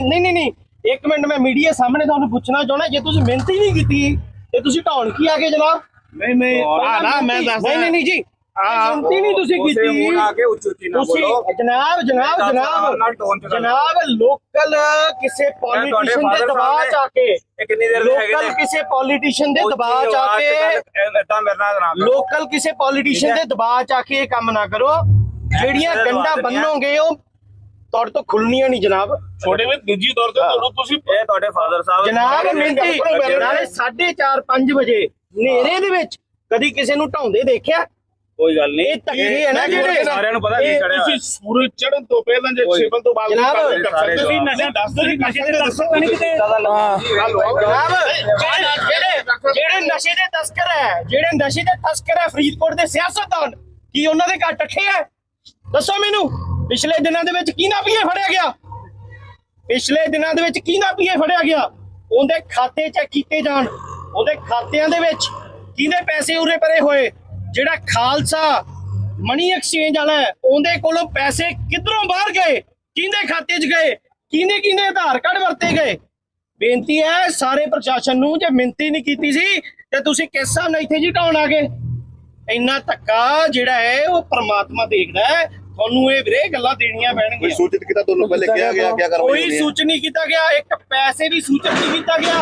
ਨਹੀਂ ਨਹੀਂ ਨਹੀਂ। ਇੱਕ ਮਿੰਟ ਮੈਂ ਮੀਡੀਆ ਸਾਹਮਣੇ ਤੁਹਾਨੂੰ ਪੁੱਛਣਾ ਚਾਹਣਾ ਜੇ ਤੁਸੀਂ ਮਿਹਨਤ ਹੀ ਨਹੀਂ ਕੀਤੀ ਤੇ ਤੁਸੀਂ ਢਾਉਣ ਕੀ ਆ ਗਏ ਜਨਾਬ? ਨਹੀਂ ਨਹੀਂ। ਆ ਨਾ ਮੈਂ ਦੱਸ ਨਹੀਂ ਨਹੀਂ ਨਹੀਂ ਜੀ। ਮਿਹਨਤ ਨਹੀਂ ਤੁਸੀਂ ਕੀਤੀ। ਹੁਣ ਆ ਕੇ ਉੱਚੀ ਉੱਚੀ ਨਾ ਤੁਸੀਂ ਬੋਲੋ। ਜਨਾਬ ਜਨਾਬ ਜਨਾਬ। ਜਨਾਬ ਲੋਕਲ ਕਿਸੇ ਪੋਲੀਟੀਸ਼ੀਅਨ ਦੇ ਦਬਾਅ ਚ ਆ ਕੇ। ਇਹ ਕਿੰਨੀ ਦੇਰ ਦੇ ਹੈਗੇ ਲੋਕਲ ਕਿਸੇ ਪੋਲੀਟੀਸ਼ੀਅਨ ਦੇ ਦਬਾਅ ਚ ਆ ਕੇ ਇਦਾਂ ਮੇਰੇ ਨਾਲ ਨਾ ਕਰੋ। ਲੋਕਲ ਕਿਸੇ ਪੋਲੀਟੀਸ਼ੀਅਨ ਦੇ ਦਬਾਅ ਚ ਆ ਕੇ ਇਹ ਕੰਮ ਨਾ ਕਰੋ। ਜਿਹੜੀਆਂ ਗੰਡਾ। ਬੰਨੋਗੇ ਉਹ ਤੁਹਾਡੇ ਤੋਂ ਖੁੱਲਣੀਆਂ ਨਹੀਂ ਜਨਾਬ। ਛੋਟੇ ਵਿੱਚ ਦੂਜੀ ਤੌਰ ਤੇ ਤੁਹਾਨੂੰ ਤੁਸੀਂ ਇਹ ਤੁਹਾਡੇ ਫਾਦਰ ਸਾਹਿਬ ਜਨਾਬ ਨੇ। ਨਾਲੇ 4:30 5 ਵਜੇ ਹਨੇਰੇ ਦੇ ਵਿੱਚ ਕਦੀ ਕਿਸੇ ਨੂੰ ਢਾਉਂਦੇ ਦੇਖਿਆ? ਕੋਈ ਗੱਲ ਨਹੀਂ। ਇਹ ਧੱਕੇ ਹੈ ਨਾ ਜਿਹੜੇ? ਸਾਰਿਆਂ ਨੂੰ ਪਤਾ ਕੀ ਇਹ ਚੜਿਆ ਤੁਸੀਂ ਸੂਰਜ ਚੜ੍ਹਨ ਤੋਂ ਪਹਿਲਾਂ ਜੇ। ਛੇਪਨ ਤੋਂ ਬਾਅਦ ਜਨਾਬ, ਕੰਮ ਕਰ ਸਕਦੇ ਹੋ। ਤੁਸੀਂ ਨਸ਼ਾ ਦੱਸ ਦੋ ਨਸ਼ੇ ਤੇ ਦੱਸੋ। ਨਹੀਂ ਕਿਤੇ ਜਨਾਬ ਜਿਹੜੇ ਜਿਹੜੇ- ਜਿਹੜੇ ਨਸ਼ੇ ਦੇ ਤਸਕਰ ਹੈ ਜਿਹੜੇ ਨਸ਼ੇ ਦੇ ਤਸਕਰ ਹੈ ਫਰੀਦਕੋਟ ਦੇ ਸਿਆਸਤਦਾਨ ਕੀ ਉਹਨਾਂ ਦੇ ਘਰ ਟੱਠੇ ਹੈ? ਦੱਸੋ ਮੈਨੂੰ। ਪਿਛਲੇ ਦਿਨਾਂ ਦੇ ਵਿੱਚ ਕੀ ਪੀਏ ਫੜਿਆ ਗਿਆ? ਪਿਛਲੇ ਦਿਨਾਂ ਦੇ ਵਿੱਚ ਕੀ ਪੀਏ ਫੜਿਆ ਗਿਆ? ਉਹਦੇ ਖਾਤੇ ਚੈੱਕ ਕੀਤੇ ਜਾਣ। ਉਹਦੇ ਖਾਤਿਆਂ ਦੇ ਵਿੱਚ ਕਿਹਦੇ ਪੈਸੇ ਉਰੇ ਪਰੇ ਹੋਏ? ਜਿਹੜਾ ਖਾਲਸਾ ਮਨੀ ਐਕਸਚੇਂਜ ਵਾਲਾ ਉਹਦੇ ਕੋਲੋਂ ਪੈਸੇ ਕਿੱਧਰੋਂ ਬਾਹਰ ਗਏ? ਕਿਹਦੇ ਖਾਤੇ 'ਚ ਗਏ? ਕਿਹਨੇ ਕਿਹਨੇ ਆਧਾਰ ਕਾਰਡ ਵਰਤੇ ਗਏ? ਬੇਨਤੀ ਹੈ ਸਾਰੇ ਪ੍ਰਸ਼ਾਸਨ ਨੂੰ, ਜੇ ਮਿੰਤੀ ਨਹੀਂ ਕੀਤੀ ਸੀ, ਤੇ ਤੁਸੀਂ ਕਿਸ ਹਿਸਾਬ ਨਾਲ ਇੱਥੇ ਜੀ ਢਾਉਣ ਆ ਗਏ? ਇੰਨਾ ਧੱਕਾ ਜਿਹੜਾ ਹੈ, ਉਹ ਪ੍ਰਮਾਤਮਾ ਦੇਖਦਾ ਹੈ। ਤੁਹਾਨੂੰ ਇਹ ਵੀਰੇ ਗੱਲਾਂ ਦੇਣੀਆਂ ਕੋਈ ਪੈਣਗੀਆਂ ਸੂਚਿਤ ਕੀਤਾ ਤੁਹਾਨੂੰ? ਪਹਿਲੇ ਕਿਹਾ ਗਿਆ ਕੀ ਕਰਵਾਈ ਕੋਈ ਸੂਚਨ ਨਹੀਂ ਕੀਤਾ ਗਿਆ ਇੱਕ ਪੈਸੇ ਦੀ ਸੂਚਨ ਨਹੀਂ ਕੀਤਾ ਗਿਆ।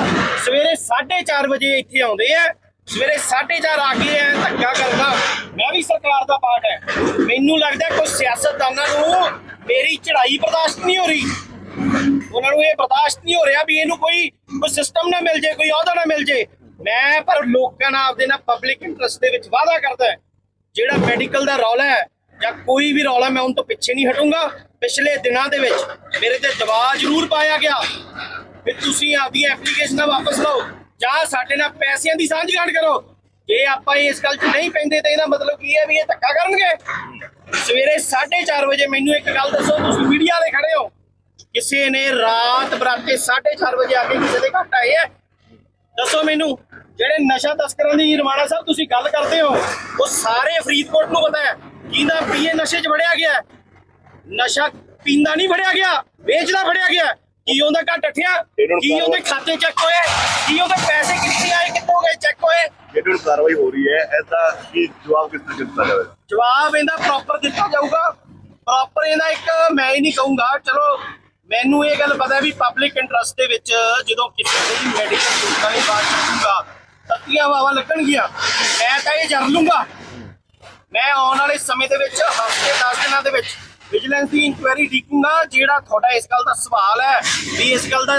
ਸਵੇਰੇ 4:30 ਵਜੇ ਇੱਥੇ ਆਉਂਦੇ ਆ। ਸਵੇਰੇ 4:30 ਆ ਗਏ ਆ ਧੱਕਾ ਕਰਨਾ ਮੈਂ ਵੀ ਸਰਕਾਰ ਦਾ ਪਾਰਟ ਹੈ। ਮੈਨੂੰ ਲੱਗਦਾ ਕੋਈ ਸਿਆਸਤਦਾਨਾਂ ਨੂੰ ਮੇਰੀ ਚੜ੍ਹਾਈ ਬਰਦਾਸ਼ਤ ਨਹੀਂ ਹੋ ਰਹੀ। ਉਹਨਾਂ ਨੂੰ ਇਹ ਬਰਦਾਸ਼ਤ ਨਹੀਂ ਹੋ ਰਿਹਾ ਵੀ ਇਹਨੂੰ ਕੋਈ ਕੋਈ ਸਿਸਟਮ ਨਾ ਮਿਲ ਜੇ ਕੋਈ ਅਹੁਦਾ ਨਾ ਮਿਲ ਜੇ। ਮੈਂ ਪਰ ਲੋਕਾਂ ਨਾਲ ਆਪਦੇ ਨਾਲ ਪਬਲਿਕ ਇੰਟਰਸਟ ਦੇ ਵਿੱਚ ਵਾਅਦਾ ਕਰਦਾ ਜਿਹੜਾ ਮੈਡੀਕਲ ਦਾ ਰੌਲਾ ਹੈ ਜਾਂ ਕੋਈ ਵੀ ਰੌਲਾ ਮੈਂ ਉਹਨਾਂ ਤੋਂ ਪਿੱਛੇ ਨਹੀਂ ਹਟੂੰਗਾ। ਪਿਛਲੇ ਦਿਨਾਂ ਦੇ ਵਿੱਚ ਮੇਰੇ ਤੇ ਦਬਾਅ ਜ਼ਰੂਰ ਪਾਇਆ ਗਿਆ। ਵੀ ਤੁਸੀਂ ਆਪਦੀਆਂ ਐਪਲੀਕੇਸ਼ਨਾਂ ਵਾਪਸ ਲਓ। ਜਾਂ ਸਾਡੇ ਨਾਲ ਪੈਸਿਆਂ ਦੀ ਸਾਂਝ ਸਾਂਝਗਾਂਠ ਕਰੋ। ਜੇ ਆਪਾਂ ਇਸ ਗੱਲ 'ਚ ਨਹੀਂ ਪੈਂਦੇ ਤਾਂ ਇਹਦਾ ਮਤਲਬ ਕੀ ਹੈ ਵੀ ਇਹ ਧੱਕਾ ਕਰਨਗੇ? ਸਵੇਰੇ 4:30 ਵਜੇ ਮੈਨੂੰ ਇੱਕ ਗੱਲ ਦੱਸੋ, ਤੁਸੀਂ ਮੀਡੀਆ ਦੇ ਖੜੇ ਹੋ। ਕਿਸੇ ਨੇ ਰਾਤ ਬਰਾਤੇ 4:30 ਵਜੇ ਆ ਕੇ ਕਿਸੇ ਦੇ ਘਰ ਆਏ ਹੈ? ਦੱਸੋ ਮੈਨੂੰ, ਜਿਹੜੇ ਨਸ਼ਾ ਤਸਕਰਾਂ ਦੀ ਨਿਰਮਾਣਾ ਸਾਹਿਬ ਤੁਸੀਂ ਗੱਲ ਕਰਦੇ ਹੋ, ਉਹ ਸਾਰੇ ਫਰੀਦਕੋਟ ਨੂੰ ਪਤਾ ਹੈ। ਕਿਹਦਾ ਪੀਏ ਨਸ਼ੇ 'ਚ ਵੜਿਆ ਗਿਆ। ਨਸ਼ਾ ਪੀਂਦਾ ਨਹੀਂ ਫੜਿਆ ਗਿਆ ਵੇਚਦਾ ਫੜਿਆ ਗਿਆ। ਕੀ ਉਹਦਾ ਘਰ ਟੱਠਿਆ ਕੀ ਉਹਦੇ ਖਾਤੇ ਚੈੱਕ ਹੋਏ? ਕੀ ਉਹਦੇ ਪੈਸੇ ਕਿੱਥੇ ਆਏ ਕਿੱਥੋਂ ਗਏ ਚੈੱਕ ਹੋਏ? ਹੁਣ ਕਾਰਵਾਈ ਹੋ ਰਹੀ ਹੈ। ਐਸਾ ਕੀ ਜਵਾਬ ਕਿਸ ਤਰ੍ਹਾਂ ਦਿੱਤਾ ਜਾਵੇਗਾ ਜਵਾਬ ਇਹਦਾ ਪ੍ਰੋਪਰ ਦਿੱਤਾ ਜਾਊਗਾ। ਪ੍ਰੋਪਰ ਇਹਦਾ ਇੱਕ ਮੈਂ ਹੀ ਨਹੀਂ ਕਹੂੰਗਾ। ਚਲੋ ਮੈਨੂੰ ਇਹ ਗੱਲ ਪਤਾ ਵੀ ਪਬਲਿਕ ਇੰਟਰਸਟ ਦੇ ਵਿੱਚ ਜਦੋਂ ਕਿਸੇ ਦੀ ਮੈਡੀਕਲ ਸਹੂਲਤਾਂ ਦੀ ਬਾਤ ਕਰੂੰਗਾ ਤੱਤੀਆਂ ਵਾਵਾ ਲੱਗਣਗੀਆਂ। ਮੈਂ ਤਾਂ ਇਹ ਜਰ ਲੂੰਗਾ ਮੈਂ ਆਉਣ ਵਾਲੇ ਸਮੇਂ ਦੇ ਵਿੱਚ ਹਫ਼ਤੇ 10 ਦਿਨਾਂ ਦੇ ਵਿੱਚ ਵਿਜੀਲੈਂਸ ਦੀ ਇਨਕੁਆਇਰੀ ਦੇਖੂੰਗਾ ਜਿਹੜਾ ਤੁਹਾਡਾ ਇਸ ਗੱਲ ਦਾ ਸਵਾਲ ਹੈ ਵੀ ਇਸ ਗੱਲ ਦਾ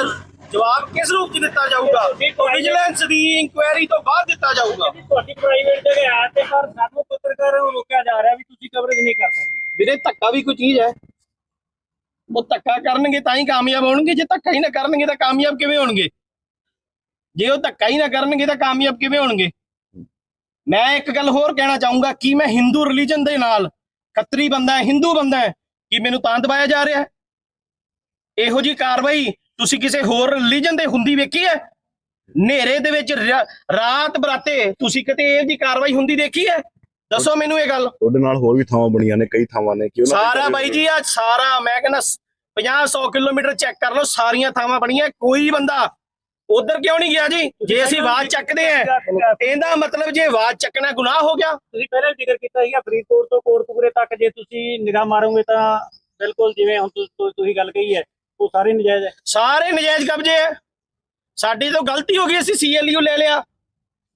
ਜਵਾਬ ਕਿਸ ਰੂਪ 'ਚ ਦਿੱਤਾ ਜਾਊਗਾ? ਵਿਜੀਲੈਂਸ ਦੀ ਇਨਕੁਆਇਰੀ ਤੋਂ ਬਾਅਦ ਦਿੱਤਾ ਜਾਊਗਾ। ਤੁਹਾਡੀ ਪ੍ਰਾਈਵੇਟ ਜਗ੍ਹਾ ਆ ਤੇ ਪਰ ਸਾਨੂੰ ਪੱਤਰਕਾਰਾਂ ਨੂੰ ਰੋਕਿਆ ਜਾ ਰਿਹਾ ਵੀ ਤੁਸੀਂ ਕਵਰੇਜ ਨਹੀਂ ਕਰ ਸਕਦੇ। ਵੀਰੇ ਧੱਕਾ ਵੀ ਕੋਈ ਚੀਜ਼ ਹੈ। ਉਹ ਧੱਕਾ ਕਰਨਗੇ ਤਾਂ ਹੀ ਕਾਮਯਾਬ ਹੋਣਗੇ ਜੇ ਧੱਕਾ ਹੀ ਨਾ ਕਰਨਗੇ ਤਾਂ ਕਾਮਯਾਬ ਕਿਵੇਂ ਹੋਣਗੇ? ਜੇ ਉਹ ਧੱਕਾ ਹੀ ਨਾ ਕਰਨਗੇ ਤਾਂ ਕਾਮਯਾਬ ਕਿਵੇਂ ਹੋਣਗੇ? ਮੈਂ ਇੱਕ ਗੱਲ ਹੋਰ ਕਹਿਣਾ ਚਾਹੂੰਗਾ ਕਿ ਮੈਂ ਹਿੰਦੂ ਰਿਲੀਜਨ ਦੇ ਨਾਲ ਖੱਤਰੀ ਬੰਦਾ ਹੈ ਹਿੰਦੂ ਬੰਦਾ ਹੈ ਕਿ ਮੈਨੂੰ ਤਾਂ ਦਬਾਇਆ ਜਾ ਰਿਹਾ ਹੈ? ਇਹੋ ਜੀ ਕਾਰਵਾਈ ਤੁਸੀਂ ਕਿਸੇ ਹੋਰ ਰਿਲੀਜਨ ਦੇ ਹੁੰਦੀ ਵੇਖੀ ਹੈ? ਹਨੇਰੇ ਦੇ ਵਿੱਚ ਰਾਤ ਬਰਾਤੇ ਤੁਸੀਂ ਕਿਤੇ ਇਹੋ ਜੀ ਕਾਰਵਾਈ ਹੁੰਦੀ ਦੇਖੀ ਹੈ? ਦੱਸੋ ਮੈਨੂੰ ਇਹ ਗੱਲ। ਤੁਹਾਡੇ ਨਾਲ ਹੋਰ ਵੀ ਥਾਵਾਂ ਬਣੀਆਂ ਨੇ ਕਈ ਥਾਵਾਂ ਨੇ ਕਿ ਸਾਰਾ ਬਾਈ ਜੀ ਆ ਸਾਰਾ ਮੈਂ ਕਹਿੰਦਾ 50 100 ਕਿਲੋਮੀਟਰ ਚੈੱਕ ਕਰ ਲਓ ਸਾਰੀਆਂ ਥਾਵਾਂ ਬਣੀਆਂ ਕੋਈ ਬੰਦਾ ਉਧਰ ਕਿਉਂ ਨਹੀਂ ਗਿਆ ਜੀ? ਜੇ ਅਸੀਂ ਆਵਾਜ਼ ਚੱਕਦੇ ਆ ਇਹਦਾ ਮਤਲਬ ਜੇ ਆਵਾਜ਼ ਚੱਕਣਾ ਗੁਨਾਹ ਹੋ ਗਿਆ। ਤੁਸੀਂ ਪਹਿਲਾਂ ਜ਼ਿਕਰ ਕੀਤਾ ਸੀਗਾ ਫਰੀਦਕੋਟ ਤੋਂ ਕੋਟਕਪੂਰੇ ਤੱਕ ਜੇ ਤੁਸੀਂ ਨਿਗਾਹ ਮਾਰੋਗੇ ਤਾਂ ਬਿਲਕੁਲ ਜਿਵੇਂ ਹੁਣ ਤੁਸੀਂ ਗੱਲ ਕਹੀ ਹੈ ਉਹ ਸਾਰੇ ਨਜਾਇਜ਼ ਹੈ। ਸਾਰੇ ਨਜਾਇਜ਼ ਕਬਜ਼ੇ ਹੈ। ਸਾਡੀ ਤੋਂ ਗਲਤੀ ਹੋ ਗਈ ਅਸੀਂ ਸੀਐਲਯੂ ਲੈ ਲਿਆ।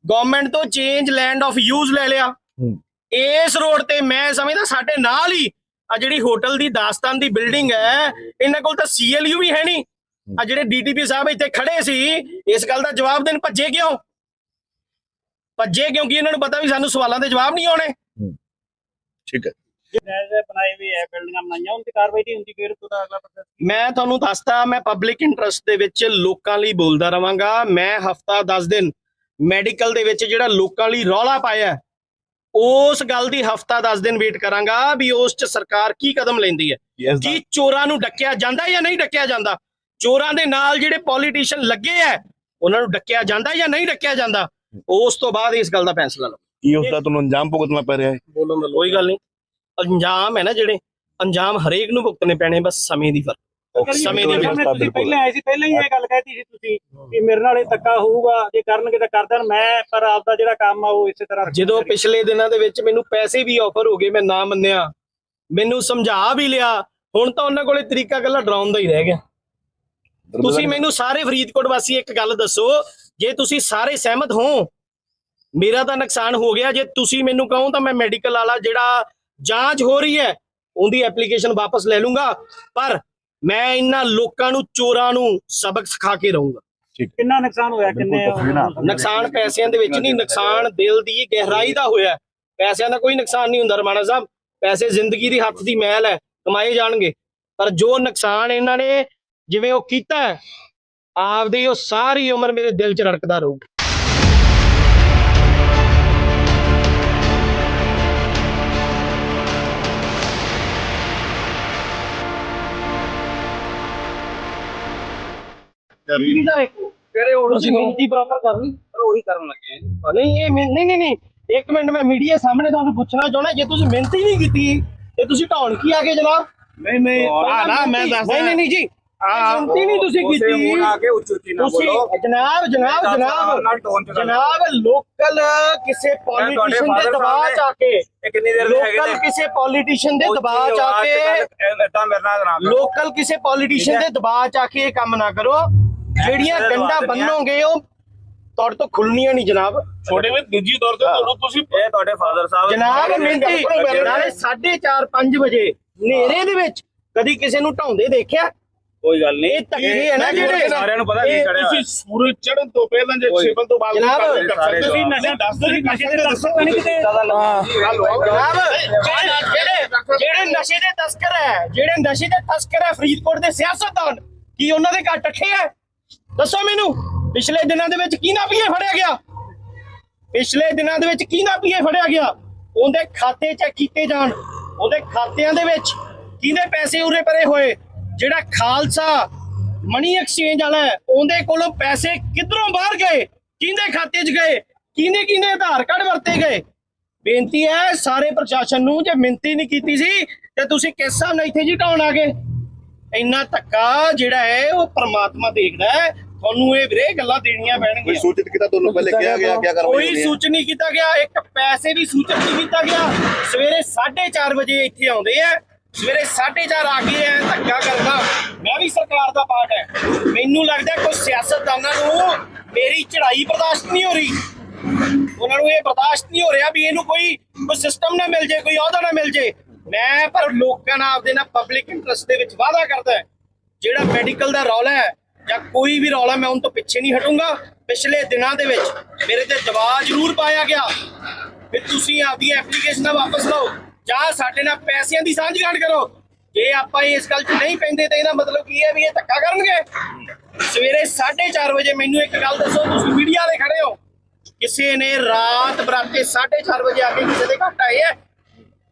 ਗਵਰਨਮੈਂਟ ਤੋਂ ਚੇਂਜ ਲੈਂਡ ਆਫ ਯੂਜ਼ ਲੈ ਲਿਆ। ਇਸ ਰੋਡ ਤੇ ਮੈਂ ਸਮਝਦਾ ਸਾਡੇ ਨਾਲ ਹੀ ਆ ਜਿਹੜੀ ਹੋਟਲ ਦੀ ਦਾਸਤਾਨ ਦੀ ਬਿਲਡਿੰਗ ਹੈ ਇਹਨਾਂ ਕੋਲ ਤਾਂ ਸੀਐਲਯੂ ਵੀ ਹੈ ਨਹੀਂ। ਆ ਜਿਹੜੇ ਡੀਟੀਪੀ ਸਾਹਿਬ ਇੱਥੇ ਖੜੇ ਸੀ ਇਸ ਗੱਲ ਦਾ ਜਵਾਬ ਦੇਣ ਭੱਜੇ ਕਿਉਂ? ਭੱਜੇ ਕਿਉਂਕਿ ਇਹਨਾਂ ਨੂੰ ਪਤਾ ਵੀ ਸਾਨੂੰ ਸਵਾਲਾਂ ਦੇ ਜਵਾਬ ਨਹੀਂ ਆਉਣੇ? ਠੀਕ ਹੈ ਨਜਾਇਜ਼ ਬਣਾਏ ਹੋਏ ਹੈ। ਬਿਲਡਿੰਗਾਂ ਬਣਾਈਆਂ ਉਹਨਾਂ ਦੀ ਕਾਰਵਾਈ ਨਹੀਂ ਹੁੰਦੀ ਫਿਰ ਉਹਦਾ ਅਗਲਾ ਪ੍ਰੋਸੈਸ ਮੈਂ ਤੁਹਾਨੂੰ ਦੱਸਦਾ ਮੈਂ ਪਬਲਿਕ ਇੰਟਰਸਟ ਦੇ ਵਿੱਚ ਲੋਕਾਂ ਲਈ ਬੋਲਦਾ ਰਵਾਂਗਾ। ਮੈਂ ਹਫਤਾ 10 ਦਿਨ ਮੈਡੀਕਲ ਦੇ ਵਿੱਚ ਜਿਹੜਾ ਲੋਕਾਂ ਲਈ ਰੌਲਾ ਪਾਇਆ ਉਸ ਗੱਲ ਦੀ ਹਫਤਾ 10 ਦਿਨ ਵੇਟ ਕਰਾਂਗਾ ਵੀ ਉਸ 'ਚ ਸਰਕਾਰ ਕੀ ਕਦਮ ਲੈਂਦੀ ਹੈ? ਕੀ ਚੋਰਾਂ ਨੂੰ ਡੱਕਿਆ ਜਾਂਦਾ ਜਾਂ ਨਹੀਂ ਡੱਕਿਆ ਜਾਂਦਾ? ਚੋਰਾਂ ਦੇ ਨਾਲ ਜਿਹੜੇ ਪੋਲੀਟੀਸ਼ੀਅਨ ਲੱਗੇ ਆ ਉਹਨਾਂ ਨੂੰ ਡੱਕਿਆ ਜਾਂਦਾ ਜਾਂ ਨਹੀਂ ਡੱਕਿਆ ਜਾਂਦਾ? ਉਸ ਤੋਂ ਬਾਅਦ ਇਸ ਗੱਲ ਦਾ ਫੈਸਲਾ ਲਓ। ਕੀ ਉਸ ਦਾ ਤੁਹਾਨੂੰ ਅੰਜਾਮ ਭੁਗਤਣਾ ਪੈ ਰਿਹਾ ਹੈ? ਕੋਈ ਗੱਲ ਨਹੀਂ। ਅੰਜਾਮ ਹੈ ਨਾ ਜਿਹੜੇ ਅੰਜਾਮ ਹਰੇਕ ਨੂੰ ਭੁਗਤਣੇ ਪੈਣੇ ਬਸ ਸਮੇਂ ਦੀ ਫ਼ਰਕ। ਸਮੇਂ ਦੇ ਵਿੱਚ ਤੁਸੀਂ ਪਹਿਲਾਂ ਆਏ ਸੀ ਪਹਿਲਾਂ ਹੀ ਇਹ ਗੱਲ ਕਹਿਤੀ ਸੀ ਤੁਸੀਂ ਕਿ ਮੇਰੇ ਨਾਲ ਇਹ ਧੱਕਾ ਹੋਊਗਾ ਜੇ ਕਰਨਗੇ ਤਾਂ ਕਰ ਦੇਣ। ਮੈਂ ਪਰ ਆਪਦਾ ਜਿਹੜਾ ਕੰਮ ਆ ਉਹ ਇਸੇ ਤਰ੍ਹਾਂ। ਜਦੋਂ ਪਿਛਲੇ ਦਿਨਾਂ ਦੇ ਵਿੱਚ ਮੈਨੂੰ ਪੈਸੇ ਵੀ ਆਫਰ ਹੋ ਗਏ ਮੈਂ ਨਾ ਮੰਨਿਆ। ਮੈਨੂੰ ਸਮਝਾ ਵੀ ਲਿਆ। ਹੁਣ ਤਾਂ ਉਹਨਾਂ ਕੋਲੇ ਤਰੀਕਾ ਕੱਲਾ ਡਰਾਉਣ ਦਾ ਹੀ ਰਹਿ ਗਿਆ। ਤੁਸੀਂ ਮੈਨੂੰ ਸਾਰੇ ਫਰੀਦਕੋਟ ਵਾਸੀ ਇੱਕ ਗੱਲ ਦੱਸੋ ਜੇ ਤੁਸੀਂ ਸਾਰੇ ਸਹਿਮਤ ਹੋ ਮੇਰਾ ਤਾਂ ਨੁਕਸਾਨ ਹੋ ਗਿਆ ਜੇ ਤੁਸੀਂ ਮੈਨੂੰ ਕਹੋ ਤਾਂ ਮੈਂ ਮੈਡੀਕਲ ਵਾਲਾ ਜਿਹੜਾ ਜਾਂਚ ਹੋ ਰਹੀ ਹੈ ਉਹਦੀ ਐਪਲੀਕੇਸ਼ਨ ਵਾਪਸ ਲੈ ਲੂੰਗਾ ਪਰ ਮੈਂ ਇਹਨਾਂ ਲੋਕਾਂ ਨੂੰ ਚੋਰਾਂ ਨੂੰ ਸਬਕ ਸਿਖਾ ਕੇ ਰਹੂੰਗਾ। ਕਿੰਨਾ ਨੁਕਸਾਨ ਹੋਇਆ ਕਿੰਨੇ ਨੁਕਸਾਨ ਪੈਸਿਆਂ ਦੇ ਵਿੱਚ ਨਹੀਂ ਨੁਕਸਾਨ ਦਿਲ ਦੀ ਗਹਿਰਾਈ ਦਾ ਹੋਇਆ ਪੈਸਿਆਂ ਦਾ ਕੋਈ ਨੁਕਸਾਨ ਨਹੀਂ ਹੁੰਦਾ ਰਮਾਣਾ ਸਾਹਿਬ। ਪੈਸੇ ਜ਼ਿੰਦਗੀ ਦੀ ਹੱਥ ਦੀ ਮੈਲ ਹੈ ਕਮਾਏ ਜਾਣਗੇ। ਪਰ ਜੋ ਨੁਕਸਾਨ ਇਹਨਾਂ ਨੇ ਜਿਵੇਂ ਉਹ ਕੀਤਾ ਆਪਦੀ ਉਹ ਸਾਰੀ ਉਮਰ ਮੇਰੇ ਦਿਲ 'ਚ ਰੜਕਦਾ ਰਹੂ। ਕਿਹੜੇ ਹੁਣ ਤੁਸੀਂ ਮਿਹਨਤੀ ਬਰਾਬਰ ਕਰ ਲਈ ਉਹੀ ਕਰਨ ਲੱਗੇ ਆ। ਨਹੀਂ ਇਹ ਮਿਹ- ਨਹੀਂ ਨਹੀਂ ਨਹੀਂ। ਇੱਕ ਮਿੰਟ ਮੈਂ ਮੀਡੀਆ ਸਾਹਮਣੇ ਤੁਹਾਨੂੰ ਪੁੱਛਣਾ ਚਾਹੁੰਦਾ ਜੇ ਤੁਸੀਂ ਮਿਹਨਤ ਹੀ ਨਹੀਂ ਕੀਤੀ ਤੇ ਤੁਸੀਂ ਢਾਉਣ ਕੀ ਆ ਗਏ ਜਨਾਬ? ਨਹੀਂ ਨਹੀਂ। ਆ ਨਾ ਮੈਂ ਦੱਸ ਨਹੀਂ ਨਹੀਂ ਨਹੀਂ ਜੀ। ਮਿਹਨਤ ਹੀ ਨਹੀਂ ਤੁਸੀਂ ਉਸੇ ਕੀਤੀ। ਮੂੰਹ ਨਾਲ ਕੇ ਉੱਚੀ ਉੱਚੀ ਨਾ ਤੁਸੀਂ ਬੋਲੋ। ਜਨਾਬ ਜਨਾਬ ਨਾਲ ਜਨਾਬ ਟੋਨ ਚ ਗੱਲ ਜਨਾਬ ਲੋਕਲ ਕਿਸੇ ਤੁਹਾਡੇ ਪੋਲੀਟੀਸ਼ੀਅਨ ਦੇ father ਦਬਾਅ ਸਾਹਿਬ ਚ ਆ ਕੇ ਇਹ ਕਿੰਨੀ ਦੇਰ ਦੇ ਹੈਗੇ ਲੋਕਲ ਨੇ? ਕਿਸੇ ਪੋਲੀਟੀਸ਼ੀਅਨ ਦੇ ਦਬਾਅ ਚ ਆ ਕੇ ਇਦਾਂ ਮੇਰੇ ਨਾਲ ਨਾ ਕਰੋ। ਲੋਕਲ ਕਿਸੇ ਪੋਲੀਟੀਸ਼ੀਅਨ ਦੇ ਦਬਾਅ ਚ ਆ ਕੇ ਇਹ ਕੰਮ ਨਾ ਕਰੋ। ਜਿਹੜੀਆਂ ਕਿਸੇ ਦੇ ਗੰਡਾ ਦਬਾਅ ਚ ਨਹੀਂ ਆ। ਬੰਨੋਗੇ ਉਹ ਤੁਹਾਡੇ ਤੋਂ ਖੁੱਲਣੀਆਂ ਨਹੀਂ ਜਨਾਬ। ਛੋਟੇ ਵਿੱਚ ਨਿੱਜੀ ਤੌਰ ਤੇ ਤੁਹਾਨੂੰ ਤੁਸੀਂ ਇਹ ਤੁਹਾਡੇ ਫਾਦਰ ਸਾਹਿਬ ਜਨਾਬ ਮਿੰਟੀ ਨਾਲੇ 4:30 5 ਵਜੇ ਹਨੇਰੇ ਦੇ ਵਿੱਚ ਕਦੀ ਕਿਸੇ ਨੂੰ ਢਾਉਂਦੇ ਦੇਖਿਆ? ਕੋਈ ਗੱਲ ਨਹੀਂ। ਇਹ ਧੱਕੇ ਹੈ ਨਾ ਜਿਹੜੇ ਸਾਰਿਆਂ ਨੂੰ ਪਤਾ ਕੀ ਇਹ ਚੜਿਆ ਤੁਸੀਂ ਸੂਰਜ ਚੜ੍ਹਨ ਤੋਂ ਪਹਿਲਾਂ ਜੇ ਛਿਪਣ ਤੋਂ ਬਾਅਦ ਜਨਾਬ। ਤੁਸੀਂ ਨਸ਼ਾ ਦੱਸ ਤੁਸੀਂ ਨਸ਼ੇ ਤੇ ਦੱਸੋ ਨਹੀਂ ਕਿਤੇ ਜਨਾਬ ਜਿਹੜੇ ਜਿਹੜੇ- ਜਿਹੜੇ ਨਸ਼ੇ ਦੇ ਤਸਕਰ ਹੈ ਜਿਹੜੇ ਨਸ਼ੇ ਦੇ ਤਸਕਰ ਹੈ ਫਰੀਦਕੋਟ ਦੇ ਸਿਆਸਤਦਾਨ ਕੀ ਉਹਨਾਂ ਦੇ ਘਰ ਟੱਠੇ ਹੈ? ਦੱਸੋ ਮੈਨੂੰ ਪਿਛਲੇ ਦਿਨਾਂ ਦੇ ਵਿੱਚ ਕੀ ਨਾ ਪੀਏ ਫੜਿਆ ਗਿਆ? ਪਿਛਲੇ ਦਿਨਾਂ ਦੇ ਵਿੱਚ ਕੀ ਨਾ ਪੀਏ ਫੜਿਆ ਗਿਆ? ਉਹਦੇ ਖਾਤੇ ਚੈੱਕ ਕੀਤੇ ਜਾਣ। ਉਹਦੇ ਖਾਤਿਆਂ ਦੇ ਵਿੱਚ ਕਿਹਦੇ ਪੈਸੇ ਉਰੇ ਪਰੇ ਹੋਏ? ਜਿਹੜਾ ਖਾਲਸਾ ਮਨੀ ਐਕਸਚੇਂਜ ਵਾਲਾ ਉਹਦੇ ਕੋਲੋਂ ਪੈਸੇ ਕਿੱਧਰੋਂ ਬਾਹਰ ਗਏ? ਕਿਹਦੇ ਖਾਤੇ 'ਚ ਗਏ? ਕਿਹਨੇ ਕਿਹਨੇ ਆਧਾਰ ਕਾਰਡ ਵਰਤੇ ਗਏ? ਬੇਨਤੀ ਹੈ ਸਾਰੇ ਪ੍ਰਸ਼ਾਸਨ ਨੂੰ ਜੇ ਮਿੰਤੀ ਨਹੀਂ ਕੀਤੀ ਸੀ ਤੇ ਤੁਸੀਂ ਕਿਸ ਹਿਸਾਬ ਨਾਲ ਇੱਥੇ ਜੀ ਢਾਉਣ ਆ ਗਏ? ਇੰਨਾ ਧੱਕਾ ਜਿਹੜਾ ਹੈ ਉਹ ਪ੍ਰਮਾਤਮਾ ਦੇਖਦਾ ਹੈ। ਤੁਹਾਨੂੰ ਇਹ ਵੀਰੇ ਗੱਲਾਂ ਦੇਣੀਆਂ ਕੋਈ ਪੈਣਗੀਆਂ ਸੂਚਿਤ ਕੀਤਾ ਤੁਹਾਨੂੰ ਪਹਿਲੇ ਕਿਹਾ ਗਿਆ ਕੀ ਕਾਰਵਾਈ ਕੋਈ ਸੂਚਨ ਨਹੀਂ ਕੀਤਾ ਗਿਆ ਇੱਕ ਪੈਸੇ ਵੀ ਸੂਚਿਤ ਨਹੀਂ ਕੀਤਾ ਗਿਆ। ਸਵੇਰੇ 4:30 ਵਜੇ ਇੱਥੇ ਆਉਂਦੇ ਆ। ਸਵੇਰੇ 4:30 ਆ ਗਏ ਆ ਧੱਕਾ ਕਰਦਾ। ਮੈਂ ਵੀ ਸਰਕਾਰ ਦਾ ਪਾਰਟ ਹੈ। ਮੈਨੂੰ ਲੱਗਦਾ ਕੋਈ ਸਿਆਸਤਦਾਨਾਂ ਨੂੰ ਮੇਰੀ ਚੜ੍ਹਾਈ ਬਰਦਾਸ਼ਤ ਨਹੀਂ ਹੋ ਰਹੀ। ਉਹਨਾਂ ਨੂੰ ਇਹ ਬਰਦਾਸ਼ਤ ਨਹੀਂ ਹੋ ਰਿਹਾ ਵੀ ਇਹਨੂੰ ਕੋਈ ਕੋਈ ਸਿਸਟਮ ਨਾ ਮਿਲ ਜੇ, ਕੋਈ ਅਹੁਦਾ ਨਾ ਮਿਲ ਜੇ। ਮੈਂ ਪਰ ਲੋਕਾਂ ਨਾਲ ਆਪਦੇ ਨਾਲ ਪਬਲਿਕ ਇੰਟਰਸਟ ਦੇ ਵਿੱਚ ਵਾਅਦਾ ਕਰਦਾ ਜਿਹੜਾ ਮੈਡੀਕਲ ਦਾ ਰੌਲਾ ਹੈ ਜਾਂ ਕੋਈ ਵੀ ਰੌਲਾ, ਮੈਂ ਉਹਨਾਂ ਤੋਂ ਪਿੱਛੇ ਨਹੀਂ ਹਟੂੰਗਾ। ਪਿਛਲੇ ਦਿਨਾਂ ਦੇ ਵਿੱਚ ਮੇਰੇ ਤੇ ਦਬਾਅ ਜ਼ਰੂਰ ਪਾਇਆ ਗਿਆ। ਵੀ ਤੁਸੀਂ ਆਪਦੀਆਂ ਐਪਲੀਕੇਸ਼ਨਾਂ ਵਾਪਸ ਲਓ। ਜਾਂ ਸਾਡੇ ਨਾਲ ਪੈਸਿਆਂ ਦੀ ਸਾਂਝ ਸਾਂਝਗਾਂਠ ਕਰੋ। ਜੇ ਆਪਾਂ ਇਸ ਗੱਲ 'ਚ ਨਹੀਂ ਪੈਂਦੇ ਤਾਂ ਇਹਦਾ ਮਤਲਬ ਕੀ ਹੈ ਵੀ ਇਹ ਧੱਕਾ ਕਰਨਗੇ? ਸਵੇਰੇ 4:30 ਵਜੇ ਮੈਨੂੰ ਇੱਕ ਗੱਲ ਦੱਸੋ, ਤੁਸੀਂ ਮੀਡੀਆ ਦੇ ਖੜੇ ਹੋ। ਕਿਸੇ ਨੇ ਰਾਤ ਬਰਾਤੇ 4:30 ਵਜੇ ਆ ਕੇ ਕਿਸੇ ਦੇ ਘਰ ਆਏ ਹੈ?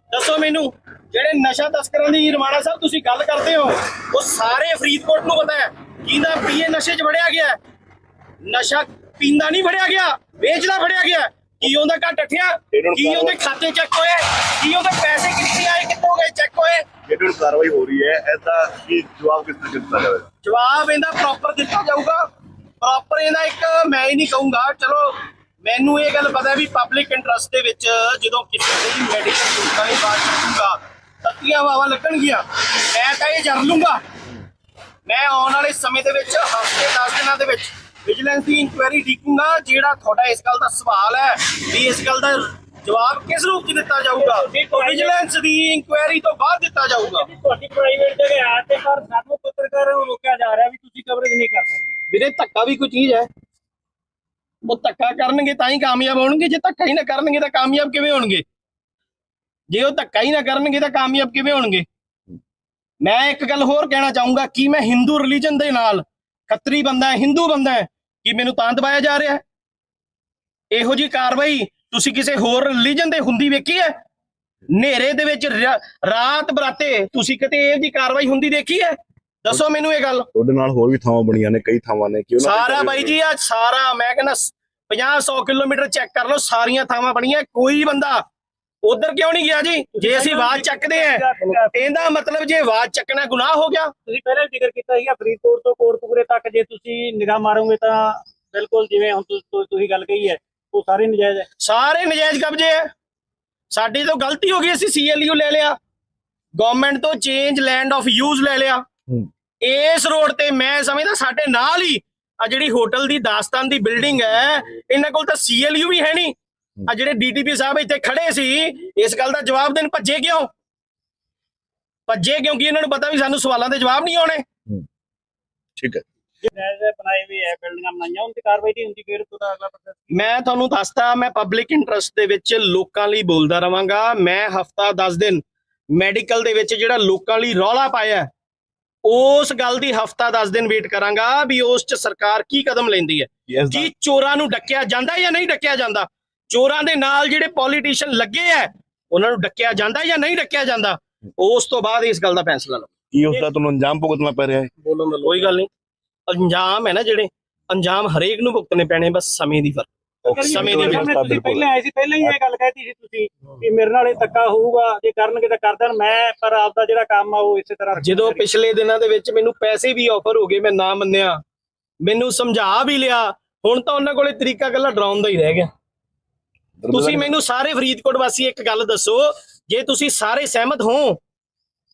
ਦੱਸੋ ਮੈਨੂੰ, ਜਿਹੜੇ ਨਸ਼ਾ ਤਸਕਰਾਂ ਦੀ ਰਮਾਣਾ ਸਾਹਿਬ ਤੁਸੀਂ ਗੱਲ ਕਰਦੇ ਹੋ, ਉਹ ਸਾਰੇ ਫਰੀਦਕੋਟ ਨੂੰ ਪਤਾ ਹੈ। ਕਿਹਦਾ ਪੀਏ ਨਸ਼ੇ 'ਚ ਵੜਿਆ ਗਿਆ ਨਸ਼ਾ ਪੀਂਦਾ ਨਹੀਂ ਫੜਿਆ ਗਿਆ, ਵੇਚਦਾ ਫੜਿਆ ਗਿਆ ਕੀ ਉਹਦਾ ਘਰ ਟੱਠਿਆ ਕੀ ਉਹਦੇ ਖਾਤੇ ਚੈੱਕ ਹੋਏ? ਕੀ ਉਹਦੇ ਪੈਸੇ ਕਿੱਥੇ ਆਏ ਕਿੱਥੋਂ ਗਏ ਚੈੱਕ ਹੋਏ? ਜਿਹੜੀ ਹੁਣ ਕਾਰਵਾਈ ਹੋ ਰਹੀ ਹੈ। ਐਸਾ ਕੀ ਜਵਾਬ ਕਿਸ ਤਰ੍ਹਾਂ ਦਿੱਤਾ ਜਾਵੇਗਾ ਜਵਾਬ ਇਹਦਾ ਪ੍ਰੋਪਰ ਦਿੱਤਾ ਜਾਊਗਾ। ਪ੍ਰੋਪਰ ਇਹਦਾ ਇੱਕ ਮੈਂ ਹੀ ਨਹੀਂ ਕਹੂੰਗਾ। ਚਲੋ ਮੈਨੂੰ ਇਹ ਗੱਲ ਪਤਾ ਵੀ ਪਬਲਿਕ ਇੰਟਰਸਟ ਦੇ ਵਿੱਚ ਜਦੋਂ ਕਿਸੇ ਦੀ ਮੈਡੀਕਲ ਸੁਵਿਧਾ ਦੀ ਬਾਤ ਕਰੂੰਗਾ ਤੱਤੀਆਂ ਵਾਵਾ ਲੱਗਣਗੀਆਂ। ਮੈਂ ਤਾਂ ਇਹ ਜਰ ਲੂੰਗਾ। ਮੈਂ ਆਉਣ ਵਾਲੇ ਸਮੇਂ ਦੇ ਵਿੱਚ ਹਫ਼ਤੇ 10 ਦਿਨਾਂ ਦੇ ਵਿੱਚ ਵਿਜੀਲੈਂਸ ਦੀ ਇਨਕੁਆਇਰੀ ਦੇਖੂੰਗਾ ਜਿਹੜਾ ਤੁਹਾਡਾ ਇਸ ਗੱਲ ਦਾ ਸਵਾਲ ਹੈ ਵੀ ਇਸ ਗੱਲ ਦਾ ਜਵਾਬ ਕਿਸ ਰੂਪ 'ਚ ਦਿੱਤਾ ਜਾਊਗਾ? ਵਿਜੀਲੈਂਸ ਦੀ ਇਨਕੁਆਇਰੀ ਤੋਂ ਬਾਅਦ ਦਿੱਤਾ ਜਾਊਗਾ। ਤੁਹਾਡੀ ਪ੍ਰਾਈਵੇਟ ਜਗ੍ਹਾ ਆ ਤੇ ਪਰ ਸਾਨੂੰ ਪੱਤਰਕਾਰਾਂ ਨੂੰ ਰੋਕਿਆ ਜਾ ਰਿਹਾ ਵੀ ਤੁਸੀਂ ਕਵਰੇਜ ਨਹੀਂ ਕਰ ਸਕਦੇ। ਵੀਰੇ ਧੱਕਾ ਵੀ ਕੋਈ ਚੀਜ਼ ਹੈ। ਉਹ ਧੱਕਾ ਕਰਨਗੇ ਤਾਂ ਹੀ ਕਾਮਯਾਬ ਹੋਣਗੇ। ਜੇ ਧੱਕਾ ਹੀ ਨਾ ਕਰਨਗੇ ਤਾਂ ਕਾਮਯਾਬ ਕਿਵੇਂ ਹੋਣਗੇ? ਜੇ ਉਹ ਧੱਕਾ ਹੀ ਨਾ ਕਰਨਗੇ ਤਾਂ ਕਾਮਯਾਬ ਕਿਵੇਂ ਹੋਣਗੇ? ਮੈਂ ਇੱਕ ਗੱਲ ਹੋਰ ਕਹਿਣਾ ਚਾਹੂੰਗਾ ਕਿ ਮੈਂ ਹਿੰਦੂ ਰਿਲੀਜਨ ਦੇ ਨਾਲ ਖੱਤਰੀ ਬੰਦਾ ਹੈ ਹਿੰਦੂ ਬੰਦਾ ਹੈ। ਕਿ ਮੈਨੂੰ ਤਾਂ ਦਬਾਇਆ ਜਾ ਰਿਹਾ ਹੈ? ਇਹੋ ਜੀ ਕਾਰਵਾਈ ਤੁਸੀਂ ਕਿਸੇ ਹੋਰ ਰਿਲੀਜਨ ਦੇ ਹੁੰਦੀ ਵੇਖੀ ਹੈ? ਹਨੇਰੇ ਦੇ ਵਿੱਚ ਰਾਤ ਬਰਾਤੇ ਤੁਸੀਂ ਕਿਤੇ ਇਹੋ ਜੀ ਕਾਰਵਾਈ ਹੁੰਦੀ ਦੇਖੀ ਹੈ? ਦੱਸੋ ਮੈਨੂੰ ਇਹ ਗੱਲ। ਤੁਹਾਡੇ ਨਾਲ ਹੋਰ ਵੀ ਥਾਵਾਂ ਬਣੀਆਂ ਨੇ ਕਈ ਥਾਵਾਂ ਨੇ ਕਿ ਉਹਨਾਂ ਸਾਰਾ ਬਾਈ ਜੀ ਆ ਸਾਰਾ ਮੈਂ ਕਹਿੰਦਾ 50 100 ਕਿਲੋਮੀਟਰ ਚੈੱਕ ਕਰ ਲਓ ਸਾਰੀਆਂ ਥਾਵਾਂ ਬਣੀਆਂ ਕੋਈ ਬੰਦਾ ਉਧਰ ਕਿਉਂ ਨਹੀਂ ਗਿਆ ਜੀ? ਜੇ ਅਸੀਂ ਆਵਾਜ਼ ਚੱਕਦੇ ਆ। ਇਹਦਾ ਮਤਲਬ ਜੇ ਆਵਾਜ਼ ਚੱਕਣਾ ਗੁਨਾਹ ਹੋ ਗਿਆ। ਤੁਸੀਂ ਪਹਿਲਾਂ ਜ਼ਿਕਰ ਕੀਤਾ ਸੀਗਾ ਫਰੀਦਕੋਟ ਤੋਂ ਕੋਟਕਪੂਰੇ ਤੱਕ ਜੇ ਤੁਸੀਂ ਨਿਗਾਹ ਮਾਰੋਗੇ ਤਾਂ ਬਿਲਕੁਲ ਜਿਵੇਂ ਹੁਣ ਤੁਸੀਂ ਗੱਲ ਕਹੀ ਹੈ ਉਹ ਸਾਰੇ ਨਜਾਇਜ਼ ਹੈ। ਸਾਰੇ ਨਜਾਇਜ਼ ਕਬਜ਼ੇ ਹੈ। ਸਾਡੀ ਤੋਂ ਗਲਤੀ ਹੋ ਗਈ ਅਸੀਂ ਸੀਐਲਯੂ ਲੈ ਲਿਆ। ਗਵਰਨਮੈਂਟ ਤੋਂ ਚੇਂਜ ਲੈਂਡ ਆਫ ਯੂਜ਼ ਲੈ ਲਿਆ। ਇਸ ਰੋਡ ਤੇ ਮੈਂ ਸਮਝਦਾ ਸਾਡੇ ਨਾਲ ਹੀ ਆ ਜਿਹੜੀ ਹੋਟਲ ਦੀ ਦਾਸਤਾਨ ਦੀ ਬਿਲਡਿੰਗ ਹੈ ਇਹਨਾਂ ਕੋਲ ਤਾਂ ਸੀਐਲਯੂ ਵੀ ਹੈ ਨਹੀਂ। ਆ ਜਿਹੜੇ ਡੀਟੀਪੀ ਸਾਹਿਬ ਇੱਥੇ ਖੜੇ ਸੀ ਇਸ ਗੱਲ ਦਾ ਜਵਾਬ ਦੇਣ ਭੱਜੇ ਕਿਉਂ? ਭੱਜੇ ਕਿਉਂਕਿ ਇਹਨਾਂ ਨੂੰ ਪਤਾ ਵੀ ਸਾਨੂੰ ਸਵਾਲਾਂ ਦੇ ਜਵਾਬ ਨਹੀਂ ਆਉਣੇ? ਠੀਕ ਹੈ। ਨਜਾਇਜ਼ ਬਣਾਏ ਹੋਏ ਹੈ ਬਿਲਡਿੰਗਾਂ ਬਣਾਈਆਂ ਉਹਨਾਂ ਦੀ ਕਾਰਵਾਈ ਨਹੀਂ ਹੁੰਦੀ ਫਿਰ ਉਹਦਾ ਅਗਲਾ ਪ੍ਰੋਸੈਸ ਮੈਂ ਤੁਹਾਨੂੰ ਦੱਸਤਾ ਮੈਂ ਪਬਲਿਕ ਇੰਟਰਸਟ ਦੇ ਵਿੱਚ ਲੋਕਾਂ ਲਈ ਬੋਲਦਾ ਰਵਾਂਗਾ। ਮੈਂ ਹਫਤਾ 10 ਦਿਨ ਮੈਡੀਕਲ ਦੇ ਵਿੱਚ ਜਿਹੜਾ ਲੋਕਾਂ ਲਈ ਰੌਲਾ ਪਾਇਆ ਉਸ ਗੱਲ ਦੀ ਹਫਤਾ 10 ਦਿਨ ਵੇਟ ਕਰਾਂਗਾ ਵੀ ਉਸ 'ਚ ਸਰਕਾਰ ਕੀ ਕਦਮ ਲੈਂਦੀ ਹੈ? ਕੀ ਚੋਰਾਂ ਨੂੰ ਡੱਕਿਆ ਜਾਂਦਾ ਜਾਂ ਨਹੀਂ ਡੱਕਿਆ ਜਾਂਦਾ? ਚੋਰਾਂ ਦੇ ਨਾਲ ਜਿਹੜੇ ਪੋਲੀਟੀਸ਼ੀਅਨ ਲੱਗੇ ਐ ਉਹਨਾਂ ਨੂੰ ਡੱਕਿਆ ਜਾਂਦਾ ਜਾਂ ਨਹੀਂ ਡੱਕਿਆ ਜਾਂਦਾ? ਉਸ ਤੋਂ ਬਾਅਦ ਇਸ ਗੱਲ ਦਾ ਫੈਸਲਾ ਲਓ। ਕੀ ਉਸਦਾ ਤੁਹਾਨੂੰ ਅੰਜਾਮ ਭੁਗਤਣਾ ਪੈ ਰਿਹਾ ਹੈ? ਕੋਈ ਗੱਲ ਨਹੀਂ। ਅੰਜਾਮ ਹੈ ਨਾ ਜਿਹੜੇ ਅੰਜਾਮ ਹਰੇਕ ਨੂੰ ਭੁਗਤਣੇ ਪੈਣੇ ਬਸ ਸਮੇਂ ਦੀ ਫ਼ਰਕ। ਸਮੇਂ ਦੇ ਤੁਸੀਂ ਪਹਿਲਾਂ ਆਏ ਸੀ ਪਹਿਲਾਂ ਹੀ ਇਹ ਗੱਲ ਕਹਿਤੀ ਸੀ ਤੁਸੀਂ ਕਿ ਮੇਰੇ ਨਾਲ ਇਹ ਧੱਕਾ ਹੋਊਗਾ ਜੇ ਕਰਨਗੇ ਤਾਂ ਕਰ ਦੇਣ। ਮੈਂ ਪਰ ਆਪਦਾ ਜਿਹੜਾ ਕੰਮ ਆ ਉਹ ਇਸੇ ਤਰ੍ਹਾਂ। ਜਦੋਂ ਪਿਛਲੇ ਦਿਨਾਂ ਦੇ ਵਿੱਚ ਮੈਨੂੰ ਪੈਸੇ ਵੀ ਆਫਰ ਹੋ ਗਏ ਮੈਂ ਨਾ ਮੰਨਿਆ। ਮੈਨੂੰ ਸਮਝਾ ਵੀ ਲਿਆ। ਹੁਣ ਤਾਂ ਉਹਨਾਂ ਕੋਲੇ ਤਰੀਕਾ ਕੱਲਾ ਡਰਾਉਣ ਦਾ ਹੀ ਰਹਿ ਗਿਆ। ਤੁਸੀਂ ਮੈਨੂੰ ਸਾਰੇ ਫਰੀਦਕੋਟ ਵਾਸੀ ਇੱਕ ਗੱਲ ਦੱਸੋ ਜੇ ਤੁਸੀਂ ਸਾਰੇ ਸਹਿਮਤ ਹੋ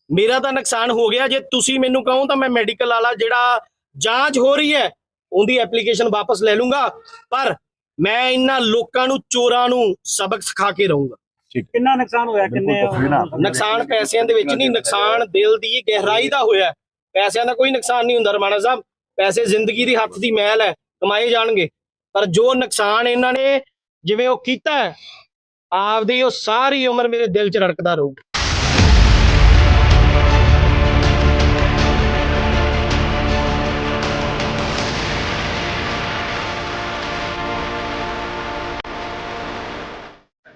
ਮੇਰਾ ਤਾਂ ਨੁਕਸਾਨ ਹੋ ਗਿਆ ਜੇ ਤੁਸੀਂ ਮੈਨੂੰ ਕਹੋ ਤਾਂ ਮੈਂ ਮੈਡੀਕਲ ਵਾਲਾ ਜਿਹੜਾ ਜਾਂਚ ਹੋ ਰਹੀ ਹੈ ਉਹਦੀ ਐਪਲੀਕੇਸ਼ਨ ਵਾਪਸ ਲੈ ਲੂੰਗਾ ਪਰ ਮੈਂ ਇਹਨਾਂ ਲੋਕਾਂ ਨੂੰ ਚੋਰਾਂ ਨੂੰ ਸਬਕ ਸਿਖਾ ਕੇ ਰਹੂੰਗਾ। ਕਿੰਨਾ ਨੁਕਸਾਨ ਹੋਇਆ ਕਿੰਨੇ ਨੁਕਸਾਨ ਪੈਸਿਆਂ ਦੇ ਵਿੱਚ ਨਹੀਂ ਨੁਕਸਾਨ ਦਿਲ ਦੀ ਗਹਿਰਾਈ ਦਾ ਹੋਇਆ। ਪੈਸਿਆਂ ਦਾ ਕੋਈ ਨੁਕਸਾਨ ਨਹੀਂ ਹੁੰਦਾ ਰਮਾਣਾ ਸਾਹਿਬ। ਪੈਸੇ ਜ਼ਿੰਦਗੀ ਦੀ ਹੱਥ ਦੀ ਮੈਲ ਹੈ ਕਮਾਏ ਜਾਣਗੇ। ਪਰ ਜੋ ਨੁਕਸਾਨ ਇਹਨਾਂ ਨੇ ਜਿਵੇਂ ਉਹ ਕੀਤਾ ਆਪਦੀ ਉਹ ਸਾਰੀ ਉਮਰ ਮੇਰੇ ਦਿਲ 'ਚ ਰੜਕਦਾ ਰਹੂ।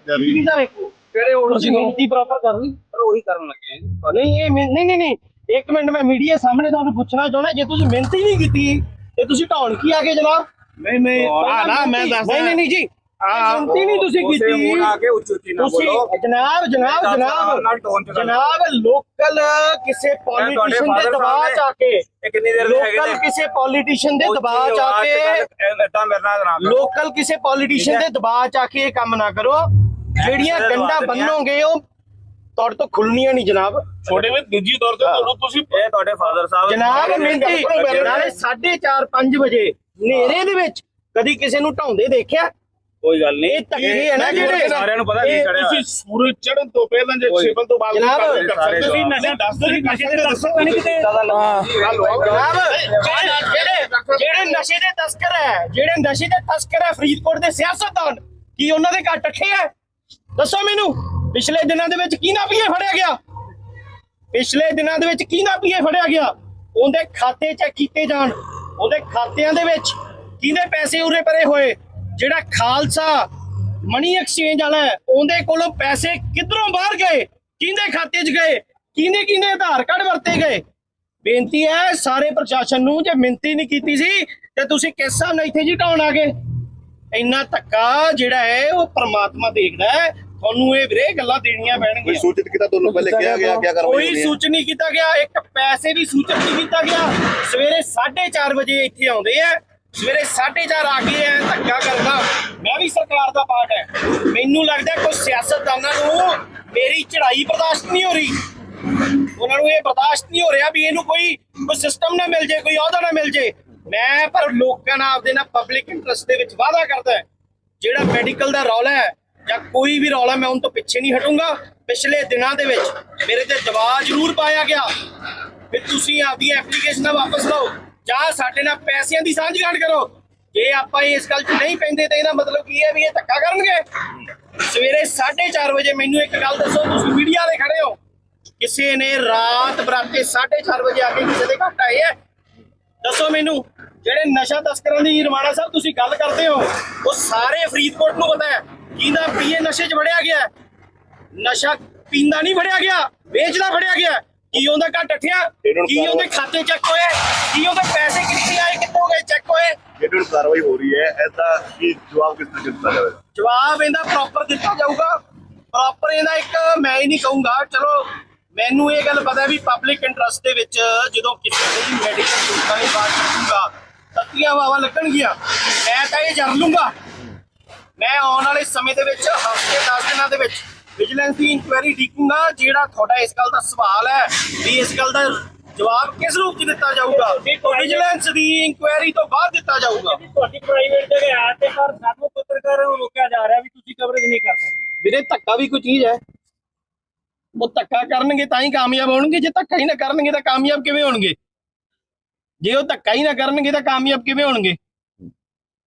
ਕਿਹੜੇ ਉਹ ਅਸੀਂ ਮਿਹਨਤੀ ਪ੍ਰਾਪਰ ਕਰ ਲਈ ਪਰ ਉਹੀ ਕਰਨ ਲੱਗੇ ਆ। ਨਹੀਂ ਇਹ ਮਿਹਨ- ਨਹੀਂ ਨਹੀਂ ਨਹੀਂ। ਇੱਕ ਮਿੰਟ ਮੈਂ ਮੀਡੀਆ ਸਾਹਮਣੇ ਤੁਹਾਨੂੰ ਪੁੱਛਣਾ ਚਾਹੁੰਦਾ ਜੇ ਤੁਸੀਂ ਮਿਹਨਤ ਹੀ ਨਹੀਂ ਕੀਤੀ ਤੇ ਤੁਸੀਂ ਢਾਉਣ ਕੀ ਆ ਗਏ ਜਨਾਬ? ਨਹੀਂ ਨਹੀਂ। ਆ ਨਾ ਮੈਂ ਦੱਸਦਾ ਨਹੀਂ ਨਹੀਂ ਨਹੀਂ ਜੀ। ਹੀ ਨਹੀਂ ਤੁਸੀਂ ਕੀਤੀ। ਨਾਲ ਆ ਕੇ ਉੱਚੀ ਉੱਚੀ ਨਾ ਤੁਸੀਂ ਬੋਲੋ। ਜਨਾਬ ਜਨਾਬ ਜਨਾਬ ਜਨਾਬ ਲੋਕਲ ਕਿਸੇ ਪੋਲੀਟੀਸ਼ੀਅਨ ਦੇ ਦਬਾਅ ਚ ਆ ਕੇ ਇਹ ਕਿੰਨੀ ਦੇਰ ਦੇ ਹੈਗੇ ਲੋਕਲ ਨੇ? ਕਿਸੇ ਪੋਲੀਟੀਸ਼ੀਅਨ ਦੇ ਦਬਾਅ ਚ ਆ ਕੇ ਇਦਾਂ ਮੇਰੇ ਨਾਲ ਨਾ ਕਰੋ। ਲੋਕਲ ਕਿਸੇ ਪੋਲੀਟੀਸ਼ੀਅਨ ਦੇ ਦਬਾਅ ਚ ਆ ਕੇ ਇਹ ਕੰਮ ਨਾ ਕਰੋ। ਜਿਹੜੀਆਂ ਕਿਸੇ ਦੇ ਗੰਡਾ ਦਬਾਅ ਚ ਨਹੀਂ ਆ। ਬੰਨੋਗੇ ਉਹ ਤੁਹਾਡੇ ਤੋਂ ਖੁੱਲਣੀਆਂ ਨਹੀਂ ਜਨਾਬ। ਛੋਟੇ ਵਿੱਚ ਦੂਜੀ ਤੌਰ ਤੇ ਤੁਹਾਨੂੰ ਤੁਸੀਂ ਇਹ ਤੁਹਾਡੇ ਫਾਦਰ ਸਾਹਿਬ ਜਨਾਬ ਮਿੰਟੀ ਨਾਲੇ 4:30 5 ਵਜੇ ਹਨੇਰੇ ਦੇ ਵਿੱਚ ਕਦੀ ਕਿਸੇ ਨੂੰ ਢਾਉਂਦੇ ਦੇਖਿਆ? ਕੋਈ ਗੱਲ ਨਹੀਂ। ਇਹ ਧੱਕੇ ਹੈ ਨਾ ਜਿਹੜੇ? ਸਾਰਿਆਂ ਨੂੰ ਪਤਾ ਕੀ ਚੜਿਆ ਤੁਸੀਂ ਸੂਰਜ ਚੜ੍ਹਨ ਤੋਂ ਪਹਿਲਾਂ ਜੇ। ਛਿਪਣ ਤੋਂ ਬਾਅਦ ਕਰ ਸਕਦੇ ਤੁਸੀਂ ਨਸ਼ਾ ਦੱਸ ਦੋ ਨਸ਼ੇ ਦੇ ਦੱਸੋ। ਨਹੀਂ ਕਿਤੇ। ਜਨਾਬ ਜਿਹੜੇ ਜਿਹੜੇ- ਨਸ਼ੇ ਦੇ ਤਸਕਰ ਹੈ ਜਿਹੜੇ ਨਸ਼ੇ ਦੇ ਤਸਕਰ ਹੈ ਫਰੀਦਕੋਟ ਦੇ ਸਿਆਸਤਦਾਨ ਕੀ ਉਹਨਾਂ ਦੇ ਘਰ ਟੱਠੇ ਹੈ? ਦੱਸੋ ਮੈਨੂੰ ਪਿਛਲੇ ਦਿਨਾਂ ਦੇ ਵਿੱਚ ਕੀ ਨਾ ਪੀਏ ਫੜਿਆ ਗਿਆ? ਪਿਛਲੇ ਦਿਨਾਂ ਦੇ ਵਿੱਚ ਕੀ ਨਾ ਪੀਏ ਫੜਿਆ ਗਿਆ? ਉਹਦੇ ਖਾਤੇ ਚੈੱਕ ਕੀਤੇ ਜਾਣ। ਉਹਦੇ ਖਾਤਿਆਂ ਦੇ ਵਿੱਚ ਕਿਹਦੇ ਪੈਸੇ ਉਰੇ ਪਰੇ ਹੋਏ? ਜਿਹੜਾ ਖਾਲਸਾ ਮਨੀ ਐਕਸਚੇਂਜ ਵਾਲਾ ਉਹਦੇ ਕੋਲੋਂ ਪੈਸੇ ਕਿੱਧਰੋਂ ਬਾਹਰ ਗਏ? ਕਿਹਦੇ ਖਾਤੇ 'ਚ ਗਏ? ਕਿਹਨੇ ਕਿਹਨੇ ਆਧਾਰ ਕਾਰਡ ਵਰਤੇ ਗਏ? ਬੇਨਤੀ ਹੈ ਸਾਰੇ ਪ੍ਰਸ਼ਾਸਨ ਨੂੰ ਜੇ ਮਿੰਤੀ ਨਹੀਂ ਕੀਤੀ ਸੀ ਤੇ ਤੁਸੀਂ ਕਿਸ ਹਿਸਾਬ ਨਾਲ ਇੱਥੇ ਜੀ ਢਾਉਣ ਆ ਗਏ। ਇੰਨਾ ਧੱਕਾ ਜਿਹੜਾ ਹੈ ਉਹ ਪ੍ਰਮਾਤਮਾ ਦੇਖਦਾ ਹੈ। ਤੁਹਾਨੂੰ ਇਹ ਵੀਰੇ ਗੱਲਾਂ ਦੇਣੀਆਂ ਕੋਈ ਪੈਣਗੀਆਂ ਸੂਚਿਤ ਕੀਤਾ ਤੁਹਾਨੂੰ ਪਹਿਲੇ ਕਿਹਾ ਗਿਆ ਕੀ ਕਰਵਾਈ ਕੋਈ? ਸੂਚਨ ਨਹੀਂ ਕੀਤਾ ਗਿਆ ਇੱਕ ਪੈਸੇ ਵੀ ਸੂਚਿਤ ਨਹੀਂ ਕੀਤਾ ਗਿਆ। ਸਵੇਰੇ 4:30 ਵਜੇ ਇੱਥੇ ਆਉਂਦੇ ਆ। ਸਵੇਰੇ 4:30 ਆ ਗਏ ਆ ਧੱਕਾ ਕਰਨਾ ਮੈਂ ਵੀ ਸਰਕਾਰ ਦਾ ਪਾਰਟ ਹੈ ਮੈਨੂੰ ਲੱਗਦਾ ਕੋਈ ਸਿਆਸਤਦਾਨਾਂ ਨੂੰ, ਮੇਰੀ ਚੜ੍ਹਾਈ ਬਰਦਾਸ਼ਤ ਨਹੀਂ ਹੋ ਰਹੀ। ਉਹਨਾਂ ਨੂੰ ਇਹ ਬਰਦਾਸ਼ਤ ਨਹੀਂ ਹੋ ਰਿਹਾ ਵੀ ਇਹਨੂੰ ਕੋਈ ਕੋਈ ਸਿਸਟਮ ਨਾ ਮਿਲ ਜੇ, ਕੋਈ ਅਹੁਦਾ ਨਾ ਮਿਲ ਜੇ। ਮੈਂ, ਪਰ ਲੋਕਾਂ ਨਾਲ ਆਪਦੇ ਨਾਲ ਪਬਲਿਕ ਇੰਟਰਸਟ ਦੇ ਵਿੱਚ ਵਾਅਦਾ ਕਰਦਾ ਜਿਹੜਾ ਮੈਡੀਕਲ ਦਾ ਰੌਲਾ ਹੈ ਜਾਂ ਕੋਈ ਵੀ ਰੌਲਾ, ਮੈਂ ਉਹਨਾਂ ਤੋਂ ਪਿੱਛੇ ਨਹੀਂ ਹਟੂੰਗਾ। ਪਿਛਲੇ ਦਿਨਾਂ ਦੇ ਵਿੱਚ ਮੇਰੇ ਤੇ ਦਬਾਅ ਜ਼ਰੂਰ ਪਾਇਆ ਗਿਆ। ਵੀ ਤੁਸੀਂ ਆਪਦੀਆਂ ਐਪਲੀਕੇਸ਼ਨਾਂ ਵਾਪਸ ਲਓ। ਜਾਂ ਸਾਡੇ ਨਾਲ ਪੈਸਿਆਂ ਦੀ ਸਾਂਝ ਸਾਂਝਗਾਂਠ ਕਰੋ। ਜੇ ਆਪਾਂ ਇਸ ਗੱਲ 'ਚ ਨਹੀਂ ਪੈਂਦੇ ਤਾਂ ਇਹਦਾ ਮਤਲਬ ਕੀ ਹੈ ਵੀ ਇਹ ਧੱਕਾ ਕਰਨਗੇ? ਸਵੇਰੇ 4:30 ਵਜੇ ਮੈਨੂੰ ਇੱਕ ਗੱਲ ਦੱਸੋ, ਤੁਸੀਂ ਮੀਡੀਆ ਦੇ ਖੜੇ ਹੋ। ਕਿਸੇ ਨੇ ਰਾਤ ਬਰਾਤੇ 4:30 ਵਜੇ ਆ ਕੇ ਕਿਸੇ ਦੇ ਘਰ ਆਏ ਹੈ? ਦੱਸੋ ਮੈਨੂੰ, ਜਿਹੜੇ ਨਸ਼ਾ ਤਸਕਰਾਂ ਦੀ ਨਿਰਮਾਣਾ ਸਾਹਿਬ ਤੁਸੀਂ ਗੱਲ ਕਰਦੇ ਹੋ, ਉਹ ਸਾਰੇ ਫਰੀਦਕੋਟ ਨੂੰ ਪਤਾ ਹੈ। ਕਿਹਦਾ ਪੀਏ ਨਸ਼ੇ 'ਚ ਵੜਿਆ ਗਿਆ ਨਸ਼ਾ ਪੀਂਦਾ ਨਹੀਂ ਫੜਿਆ ਗਿਆ, ਵੇਚਦਾ ਫੜਿਆ ਗਿਆ ਕੀ ਉਹਦਾ ਘਰ ਟੱਠਿਆ ਕੀ ਉਹਦੇ ਖਾਤੇ ਚੈੱਕ ਹੋਏ? ਕੀ ਉਹਦੇ ਪੈਸੇ ਕਿੱਥੇ ਆਏ ਕਿੱਥੋਂ ਗਏ ਚੈੱਕ ਹੋਏ? ਜਿਹੜੀ ਕਾਰਵਾਈ ਹੋ ਰਹੀ ਹੈ। ਐਸਾ ਕੀ ਜਵਾਬ ਕਿਸ ਤਰ੍ਹਾਂ ਦਿੱਤਾ ਜਾਵੇਗਾ ਜਵਾਬ ਇਹਦਾ ਪ੍ਰੋਪਰ ਦਿੱਤਾ ਜਾਊਗਾ। ਪ੍ਰੋਪਰ ਇਹਦਾ ਇੱਕ ਮੈਂ ਹੀ ਨਹੀਂ ਕਹੂੰਗਾ। ਚਲੋ ਮੈਨੂੰ ਇਹ ਗੱਲ ਪਤਾ ਵੀ ਪਬਲਿਕ ਇੰਟਰਸਟ ਦੇ ਵਿੱਚ ਜਦੋਂ ਕਿਸੇ ਦੀ ਮੈਡੀਕਲ ਸੁਵਿਧਾ ਦੀ ਬਾਤ ਕਰੂੰਗਾ ਤੱਤੀਆਂ ਵਾਵਾ ਲੱਗਣਗੀਆਂ। ਮੈਂ ਤਾਂ ਇਹ ਜਰ ਲੂੰਗਾ। ਮੈਂ ਆਉਣ ਵਾਲੇ ਸਮੇਂ ਦੇ ਵਿੱਚ ਹਫ਼ਤੇ 10 ਦਿਨਾਂ ਦੇ ਵਿੱਚ ਵਿਜੀਲੈਂਸ ਦੀ ਇਨਕੁਆਇਰੀ ਡੀਕੂੰਗਾ ਜਿਹੜਾ ਤੁਹਾਡਾ ਇਸ ਗੱਲ ਦਾ ਸਵਾਲ ਹੈ ਵੀ ਇਸ ਗੱਲ ਦਾ ਜਵਾਬ ਕਿਸ ਰੂਪ 'ਚ ਦਿੱਤਾ ਜਾਊਗਾ? ਵਿਜੀਲੈਂਸ ਦੀ ਇਨਕੁਆਇਰੀ ਤੋਂ ਬਾਅਦ ਦਿੱਤਾ ਜਾਊਗਾ। ਤੁਹਾਡੀ ਪ੍ਰਾਈਵੇਟ ਜਗ੍ਹਾ ਹੈ ਤੇ ਪਰ ਸਾਨੂੰ ਪੱਤਰਕਾਰਾਂ ਨੂੰ ਰੋਕਿਆ ਜਾ ਰਿਹਾ ਵੀ ਤੁਸੀਂ ਕਵਰੇਜ ਨਹੀਂ ਕਰ ਸਕਦੇ। ਵੀਰੇ ਧੱਕਾ ਵੀ ਕੋਈ ਚੀਜ਼ ਹੈ। ਉਹ ਧੱਕਾ ਕਰਨਗੇ ਤਾਂ ਹੀ ਕਾਮਯਾਬ ਹੋਣਗੇ ਜੇ ਧੱਕਾ ਹੀ ਨਾ ਕਰਨਗੇ ਤਾਂ ਕਾਮਯਾਬ ਕਿਵੇਂ ਹੋਣਗੇ? ਜੇ ਉਹ ਧੱਕਾ ਹੀ ਨਾ ਕਰਨਗੇ ਤਾਂ ਕਾਮਯਾਬ ਕਿਵੇਂ ਹੋਣਗੇ?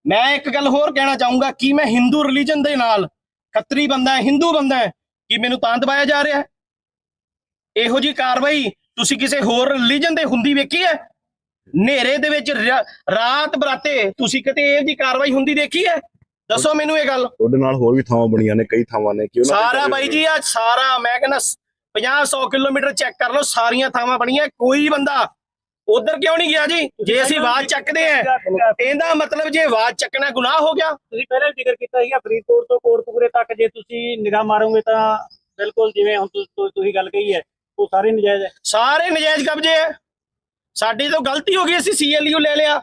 ਮੈਂ ਇੱਕ ਗੱਲ ਹੋਰ ਕਹਿਣਾ ਚਾਹੂੰਗਾ ਕਿ ਮੈਂ ਹਿੰਦੂ ਰਿਲੀਜਨ ਦੇ ਨਾਲ ਖੱਤਰੀ ਬੰਦਾ ਹੈ ਹਿੰਦੂ ਬੰਦਾ ਹੈ ਕਿ ਮੈਨੂੰ ਤਾਂ ਦਬਾਇਆ ਜਾ ਰਿਹਾ ਹੈ? ਇਹੋ ਜੀ ਕਾਰਵਾਈ ਤੁਸੀਂ ਕਿਸੇ ਹੋਰ ਰਿਲੀਜਨ ਦੇ ਹੁੰਦੀ ਵੇਖੀ ਹੈ? ਹਨੇਰੇ ਦੇ ਵਿੱਚ ਰਾਤ ਬਰਾਤੇ ਤੁਸੀਂ ਕਿਤੇ ਇਹੋ ਜੀ ਕਾਰਵਾਈ ਹੁੰਦੀ ਦੇਖੀ ਹੈ? ਦੱਸੋ ਮੈਨੂੰ ਇਹ ਗੱਲ। ਤੁਹਾਡੇ ਨਾਲ ਹੋਰ ਵੀ ਥਾਵਾਂ ਬਣੀਆਂ ਨੇ ਕਈ ਥਾਵਾਂ ਨੇ ਕਿ ਉਹਨਾਂ ਤੇ ਸਾਰਾ ਬਾਈ ਜੀ ਆ ਸਾਰਾ ਮੈਂ ਕਹਿੰਦਾ 50 100 ਕਿਲੋਮੀਟਰ ਚੈੱਕ ਕਰ ਲਓ ਸਾਰੀਆਂ ਥਾਵਾਂ ਬਣੀਆਂ ਕੋਈ ਬੰਦਾ ਉਧਰ ਕਿਉਂ ਨਹੀਂ ਗਿਆ ਜੀ? ਜੇ ਅਸੀਂ ਆਵਾਜ਼ ਚੱਕਦੇ ਆ ਇਹਦਾ ਮਤਲਬ ਜੇ ਆਵਾਜ਼ ਚੱਕਣਾ ਗੁਨਾਹ ਹੋ ਗਿਆ। ਤੁਸੀਂ ਪਹਿਲਾਂ ਵੀ ਜ਼ਿਕਰ ਕੀਤਾ ਸੀਗਾ ਫਰੀਦਕੋਟ ਤੋਂ ਕੋਟਕਪੂਰੇ ਤੱਕ ਜੇ ਤੁਸੀਂ ਨਿਗਾਹ ਮਾਰੋਗੇ ਤਾਂ ਬਿਲਕੁਲ ਜਿਵੇਂ ਹੁਣ ਤੁਸੀਂ ਗੱਲ ਕਹੀ ਹੈ ਉਹ ਸਾਰੇ ਨਜਾਇਜ਼ ਹੈ। ਸਾਰੇ ਨਜਾਇਜ਼ ਕਬਜ਼ੇ ਆ ਸਾਡੀ ਤੋਂ ਗਲਤੀ ਹੋ ਗਈ ਅਸੀਂ ਸੀਐਲਯੂ ਲੈ ਲਿਆ।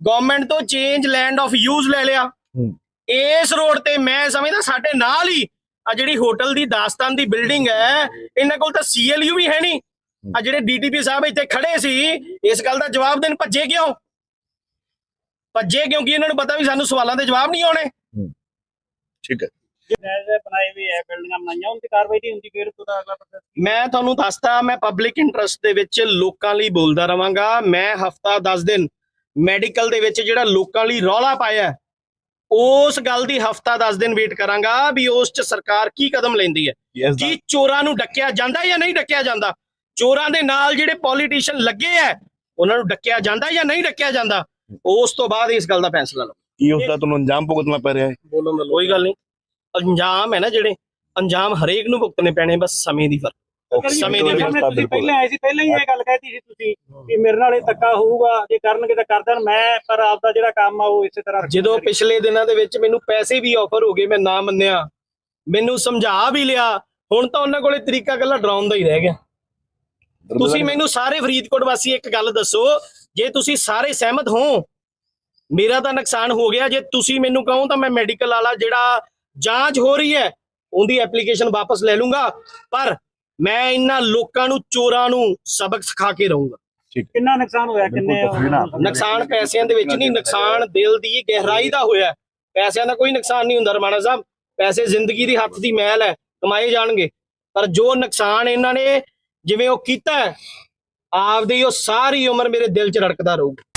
ਗਵਰਨਮੈਂਟ ਤੋਂ ਚੇਂਜ ਲੈਂਡ ਆਫ ਯੂਜ਼ ਲੈ ਲਿਆ। ਹੂੰ। ਇਸ ਰੋਡ ਤੇ ਮੈਂ ਸਮਝਦਾ ਸਾਡੇ ਨਾਲ ਹੀ ਆ ਜਿਹੜੀ ਹੋਟਲ ਦੀ ਦਾਸਤਾਨ ਦੀ ਬਿਲਡਿੰਗ ਹੈ ਇਹਨਾਂ ਕੋਲ ਤਾਂ ਸੀਐਲਯੂ ਵੀ ਹੈ ਨਹੀਂ। ਆ ਜਿਹੜੇ ਡੀਟੀਪੀ ਸਾਹਿਬ ਇੱਥੇ ਖੜੇ ਸੀ ਇਸ ਗੱਲ ਦਾ ਜਵਾਬ ਦੇਣ ਭੱਜੇ ਕਿਉਂ? ਭੱਜੇ ਕਿਉਂਕਿ ਇਹਨਾਂ ਨੂੰ ਪਤਾ ਵੀ ਸਾਨੂੰ ਸਵਾਲਾਂ ਦੇ ਜਵਾਬ ਨਹੀਂ ਆਉਣੇ? ਠੀਕ ਹੈ। ਨਜਾਇਜ਼ ਬਣਾਏ ਹੋਏ ਹੈ ਬਿਲਡਿੰਗਾਂ ਬਣਾਈਆਂ ਉਹਨਾਂ ਤੇ ਕਾਰਵਾਈ ਨਹੀਂ ਹੁੰਦੀ ਫਿਰ ਉਹਦਾ ਅਗਲਾ ਪ੍ਰੋਸੈਸ ਮੈਂ ਤੁਹਾਨੂੰ ਦੱਸਦਾ ਮੈਂ ਪਬਲਿਕ ਇੰਟਰਸਟ ਦੇ ਵਿੱਚ ਲੋਕਾਂ ਲਈ ਬੋਲਦਾ ਰਵਾਂਗਾ। ਮੈਂ ਹਫਤਾ 10 ਦਿਨ ਮੈਡੀਕਲ ਦੇ ਵਿੱਚ ਜਿਹੜਾ ਲੋਕਾਂ ਲਈ ਰੌਲਾ ਪਾਇਆ ਉਸ ਗੱਲ ਦੀ ਹਫਤਾ 10 ਦਿਨ ਵੇਟ ਕਰਾਂਗਾ ਵੀ ਉਸ 'ਚ ਸਰਕਾਰ ਕੀ ਕਦਮ ਲੈਂਦੀ ਹੈ। ਕੀ ਚੋਰਾਂ ਨੂੰ ਡੱਕਿਆ ਜਾਂਦਾ ਜਾਂ ਨਹੀਂ ਡੱਕਿਆ ਜਾਂਦਾ? ਚੋਰਾਂ ਦੇ ਨਾਲ ਜਿਹੜੇ ਪੋਲੀਟੀਸ਼ੀਅਨ ਲੱਗੇ ਆ ਉਹਨਾਂ ਨੂੰ ਡੱਕਿਆ ਜਾਂਦਾ ਜਾਂ ਨਹੀਂ ਡੱਕਿਆ ਜਾਂਦਾ? ਉਸ ਤੋਂ ਬਾਅਦ ਇਸ ਗੱਲ ਦਾ ਫੈਸਲਾ ਲਓ। ਕੀ ਉਸ ਦਾ ਤੁਹਾਨੂੰ ਅੰਜਾਮ ਭੁਗਤਣਾ ਪੈ ਰਿਹਾ ਹੈ? ਬੋਲਣ ਦਾ ਕੋਈ ਗੱਲ ਨਹੀਂ। ਅੰਜਾਮ ਹੈ ਨਾ ਜਿਹੜੇ ਅੰਜਾਮ ਹਰੇਕ ਨੂੰ ਭੁਗਤਣੇ ਪੈਣੇ ਬਸ ਸਮੇਂ ਦੀ ਫ਼ਰਕ। ਸਮੇਂ ਦੀ ਤੁਸੀਂ ਪਹਿਲਾਂ ਆਏ ਸੀ ਪਹਿਲਾਂ ਹੀ ਇਹ ਗੱਲ ਕਹਿਤੀ ਸੀ ਤੁਸੀਂ ਕਿ ਮੇਰੇ ਨਾਲ ਇਹ ਧੱਕਾ ਹੋਊਗਾ ਜੇ ਕਰਨਗੇ ਤਾਂ ਕਰ ਦੇਣ ਮੈਂ ਪਰ ਆਪਦਾ ਜਿਹੜਾ ਕੰਮ ਆ ਉਹ ਇਸੇ ਤਰ੍ਹਾਂ। ਜਦੋਂ ਪਿਛਲੇ ਦਿਨਾਂ ਦੇ ਵਿੱਚ ਮੈਨੂੰ ਪੈਸੇ ਵੀ ਆਫਰ ਹੋ ਗਏ ਮੈਂ ਨਾ ਮੰਨਿਆ। ਮੈਨੂੰ ਸਮਝਾ ਵੀ ਲਿਆ ਹੁਣ ਤਾਂ ਉਹਨਾਂ ਕੋਲੇ ਤਰੀਕਾ ਗੱਲਾਂ ਡਰਾਉਣ ਦਾ ਹੀ ਰਹਿ ਗਿਆ। ਤੁਸੀਂ ਮੈਨੂੰ ਸਾਰੇ ਫਰੀਦਕੋਟ ਵਾਸੀ ਇੱਕ ਗੱਲ ਦੱਸੋ ਜੇ ਤੁਸੀਂ ਸਾਰੇ ਸਹਿਮਤ ਹੋ ਮੇਰਾ ਤਾਂ ਨੁਕਸਾਨ ਹੋ ਗਿਆ ਜੇ ਤੁਸੀਂ ਮੈਨੂੰ ਕਹੋ ਤਾਂ ਮੈਂ ਮੈਡੀਕਲ ਵਾਲਾ ਜਿਹੜਾ ਜਾਂਚ ਹੋ ਰਹੀ ਹੈ ਉਹਦੀ ਐਪਲੀਕੇਸ਼ਨ ਵਾਪਸ ਲੈ ਲੂੰਗਾ ਪਰ ਮੈਂ ਇਹਨਾਂ ਲੋਕਾਂ ਨੂੰ ਚੋਰਾਂ ਨੂੰ ਸਬਕ ਸਿਖਾ ਕੇ ਰਹੂੰਗਾ। ਕਿੰਨਾ ਨੁਕਸਾਨ ਹੋਇਆ ਕਿੰਨੇ ਨੁਕਸਾਨ ਪੈਸਿਆਂ ਦੇ ਵਿੱਚ ਨਹੀਂ ਨੁਕਸਾਨ ਦਿਲ ਦੀ ਗਹਿਰਾਈ ਦਾ ਹੋਇਆ। ਪੈਸਿਆਂ ਦਾ ਕੋਈ ਨੁਕਸਾਨ ਨਹੀਂ ਹੁੰਦਾ ਰਮਾਣਾ ਸਾਹਿਬ। ਪੈਸੇ ਜ਼ਿੰਦਗੀ ਦੀ ਹੱਥ ਦੀ ਮੈਲ ਹੈ ਕਮਾਏ ਜਾਣਗੇ। ਪਰ ਜੋ ਨੁਕਸਾਨ ਇਹਨਾਂ ਨੇ ਜਿਵੇਂ ਉਹ ਕੀਤਾ ਆਪਦੀ ਉਹ ਸਾਰੀ ਉਮਰ ਮੇਰੇ ਦਿਲ 'ਚ ਰੜਕਦਾ ਰਹੂਗਾ।